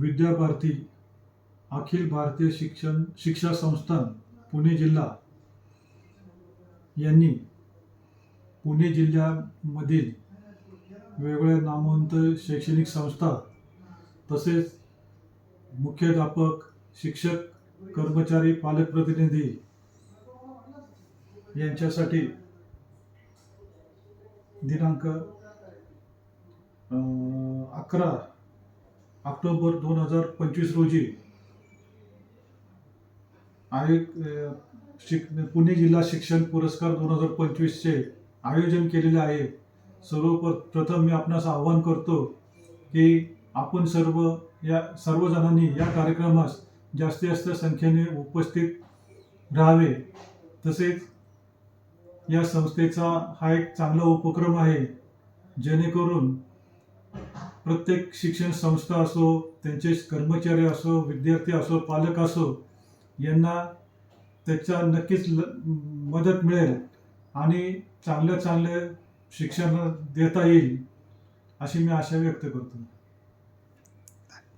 विद्याभारती अखिल भारतीय शिक्षण शिक्षा संस्थान पुणे जिल्हा यांनी पुणे जिल्ह्यामधील वेगवेगळ्या नामवंत शैक्षणिक संस्था तसेच मुख्याध्यापक शिक्षक कर्मचारी पालक प्रतिनिधी यांच्यासाठी दिनांक अकरा ऑक्टोबर दोन हजार पंचवीस रोजी आयोग शिक पुणे जिल्हा शिक्षण पुरस्कार दोन हजार पंचवीसचे आयोजन केलेले आहे. सर्व प्रथम मी आपणास आवाहन करतो की आपण सर्व या सर्वजणांनी या कार्यक्रमास जास्तीत जास्त संख्येने उपस्थित राहावे. तसेच या संस्थेचा हा एक चांगला उपक्रम आहे. जेणेकरून प्रत्येक शिक्षण संस्था असो त्यांचे कर्मचारी असो विद्यार्थी असो पालक असो यांना त्याच्या नक्कीच ल मदत मिळेल आणि चांगलं चांगलं शिक्षण देता येईल अशी मी आशा व्यक्त करतो.